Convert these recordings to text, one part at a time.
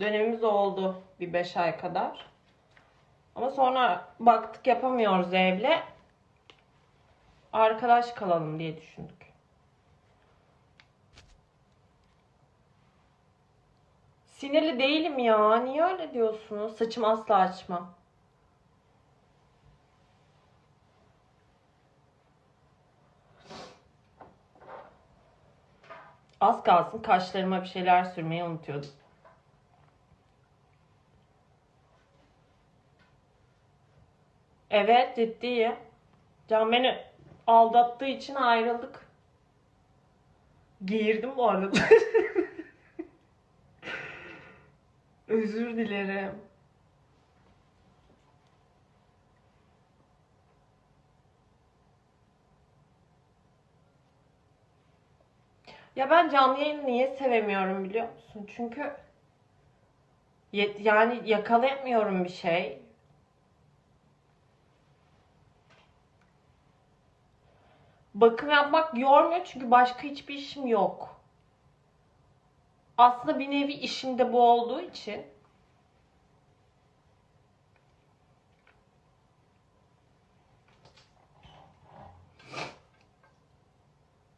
dönemimiz oldu bir 5 ay kadar. Ama sonra baktık yapamıyoruz evle. Arkadaş kalalım diye düşündük. Sinirli değilim ya. Niye öyle diyorsunuz? Saçımı asla açmam. Az kalsın kaşlarıma bir şeyler sürmeyi unutuyordum. Evet ciddiyim. Can beni aldattığı için ayrıldık. Geğirdim bu arada. Özür dilerim. Ya ben canlı yayını niye sevemiyorum biliyor musun? Çünkü yani yakalayamıyorum bir şey. Bakım yapmak yormuyor çünkü başka hiçbir işim yok. Aslında bir nevi işim de bu olduğu için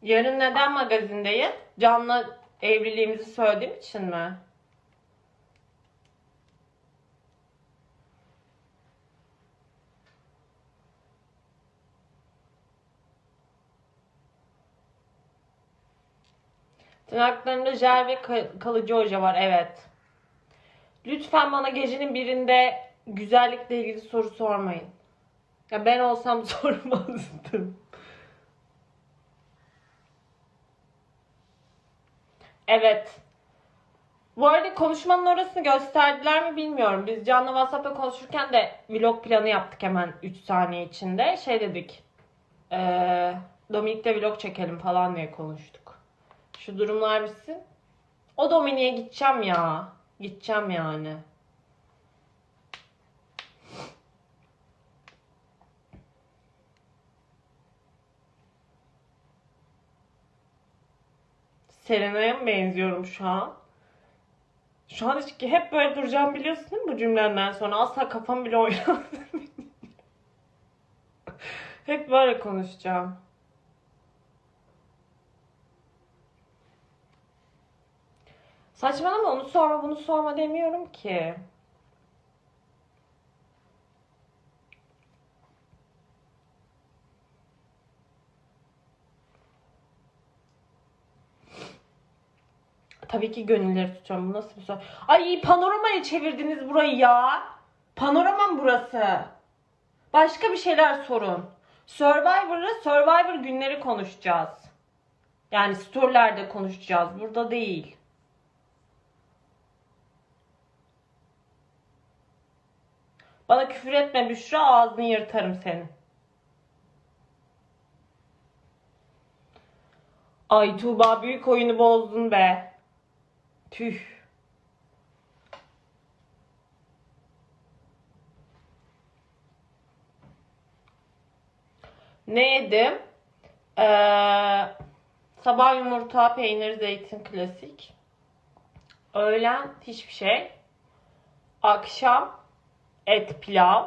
Yarın neden magazindeyim? Can'la evliliğimizi söylediğim için mi? Tırnaklarımda jel ve ka- kalıcı oje var evet. Lütfen bana gecenin birinde güzellikle ilgili soru sormayın. Ya ben olsam sormazdım. Evet. Bu arada konuşmanın orasını gösterdiler mi bilmiyorum. Biz Can'la WhatsApp'ta konuşurken de vlog planı yaptık hemen 3 saniye içinde. Şey dedik. Eee Dominik'te vlog çekelim falan diye konuştuk. Şu durumlar bitsin. O Dominik'e gideceğim ya. Gideceğim yani. Serena'ya mı benziyorum şu an? Şu an hiç hep böyle duracağım biliyorsun değil mi bu cümlenden sonra? Asla kafam bile oynamıyor. hep böyle konuşacağım. Saçmalama onu sorma bunu sorma demiyorum ki. Tabii ki gönülleri tutuyorum. Bu nasıl bir soru? Ay panoramaya çevirdiniz burayı ya. Panorama mı burası? Başka bir şeyler sorun. Survivor'ı, Survivor günleri konuşacağız. Yani storylerde konuşacağız. Burada değil. Bana küfür etme Büşra ağzını yırtarım senin. Ay Tuğba büyük oyunu bozdun be. Tüh. Ne yedim? Ee, sabah yumurta, peynir, zeytin klasik. Öğlen hiçbir şey. Akşam et pilav.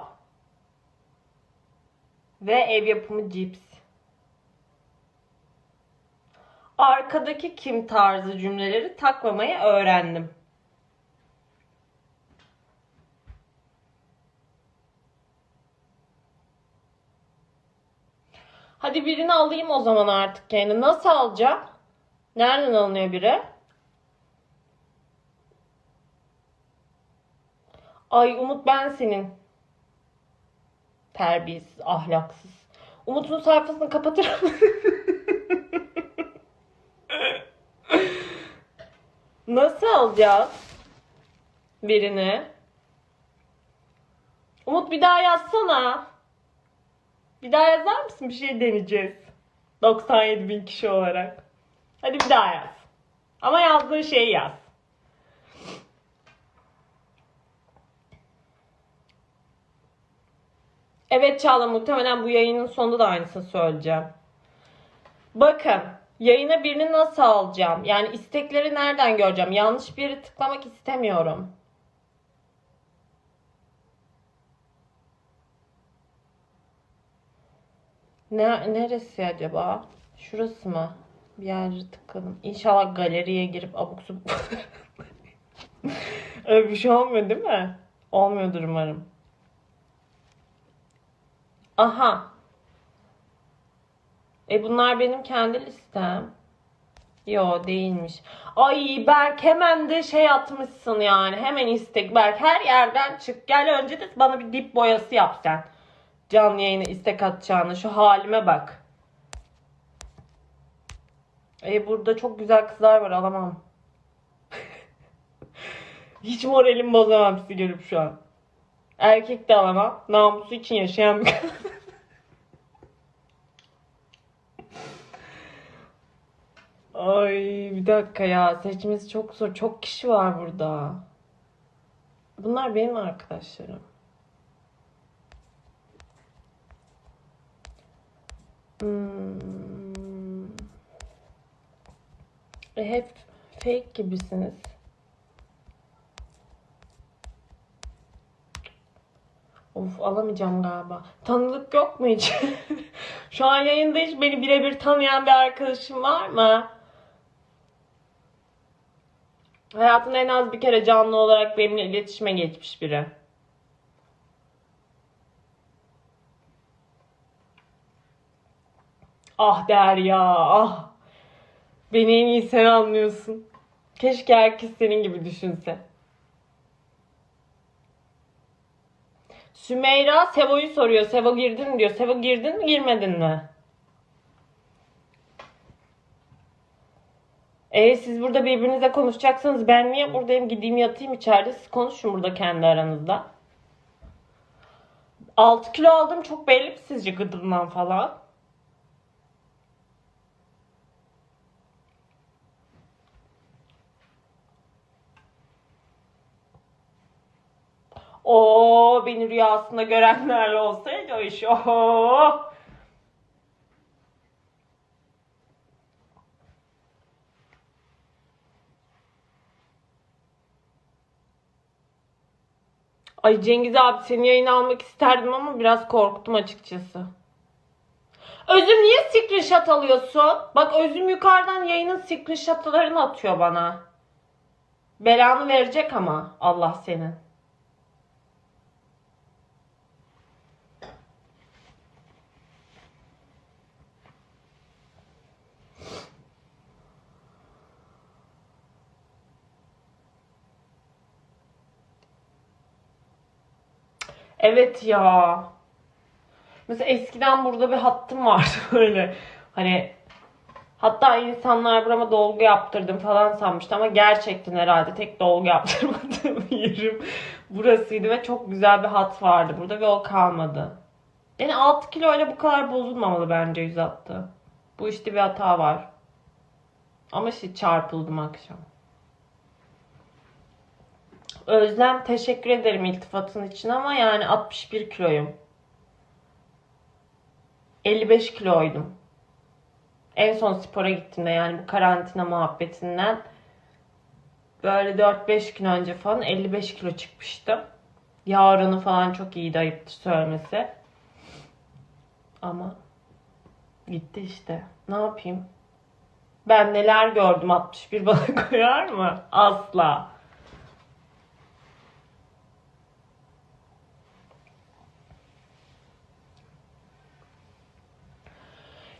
Ve ev yapımı cips. Arkadaki kim tarzı cümleleri takmamayı öğrendim. Hadi birini alayım o zaman artık yani. Nasıl alacağım? Nereden alınıyor biri? Ay Umut ben senin. Terbiyesiz, ahlaksız. Umut'un sayfasını kapatır mısın? Nasıl alacağız birini? Umut bir daha yazsana. Bir daha yazar mısın? Bir şey deneyeceğiz. 97 bin kişi olarak. Hadi bir daha yaz. Ama yazdığın şeyi yaz. Evet Çağla muhtemelen bu yayının sonunda da aynısını söyleyeceğim. Bakın yayına birini nasıl alacağım? Yani istekleri nereden göreceğim? Yanlış bir yere tıklamak istemiyorum. Ne, neresi acaba? Şurası mı? Bir yere tıkladım. İnşallah galeriye girip abuk subuk. Öyle bir şey olmuyor değil mi? Olmuyordur umarım. Aha. E bunlar benim kendi listem. Yo değilmiş. Ay Berk hemen de şey atmışsın yani. Hemen istek. Berk her yerden çık. Gel önce de bana bir dip boyası yap sen. Canlı yayına istek atacağını. Şu halime bak. E burada çok güzel kızlar var alamam. Hiç moralim bozamam sizi görüp şu an. Erkek de alamam. Namusu için yaşayan bir. Ay bir dakika ya seçmesi çok zor. Çok kişi var burada. Bunlar benim arkadaşlarım. Hmm. E, hep fake gibisiniz. Of alamayacağım galiba. Tanıdık yok mu hiç? Şu an yayında hiç beni birebir tanıyan bir arkadaşım var mı? Hayatında en az bir kere canlı olarak benimle iletişime geçmiş biri. Ah Derya ah. Beni en iyi sen anlıyorsun. Keşke herkes senin gibi düşünse. Sümeyra Sevo'yu soruyor. Sevo girdin mi diyor. Sevo girdin mi girmedin mi? E siz burada birbirinizle konuşacaksınız. Ben niye buradayım? Gideyim yatayım içeride. Siz konuşun burada kendi aranızda. 6 kilo aldım. Çok belli mi sizce gıdımdan falan? O beni rüyasında görenlerle olsaydı o iş. Oho. Ay Cengiz abi senin yayını almak isterdim ama biraz korktum açıkçası. Özüm niye screenshot alıyorsun? Bak Özüm yukarıdan yayının screenshotlarını atıyor bana. Belanı verecek ama Allah senin. Evet ya. Mesela eskiden burada bir hattım vardı böyle. Hani hatta insanlar burama dolgu yaptırdım falan sanmıştı ama gerçekten herhalde tek dolgu yaptırmadığım yerim burasıydı ve çok güzel bir hat vardı burada ve o kalmadı. Yani 6 kilo ile bu kadar bozulmamalı bence yüz hattı. Bu işte bir hata var. Ama işte çarpıldım akşam. Özlem teşekkür ederim iltifatın için ama yani 61 kiloyum. 55 kiloydum. En son spora gittiğimde yani bu karantina muhabbetinden böyle 4-5 gün önce falan 55 kilo çıkmıştım. Yağ oranı falan çok iyiydi ayıptır söylemesi. Ama gitti işte. Ne yapayım? Ben neler gördüm 61 bana koyar mı? Asla.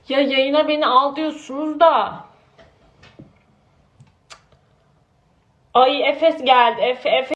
Ya yayına beni al diyorsunuz da. Ay Efes geldi. Efe, Efe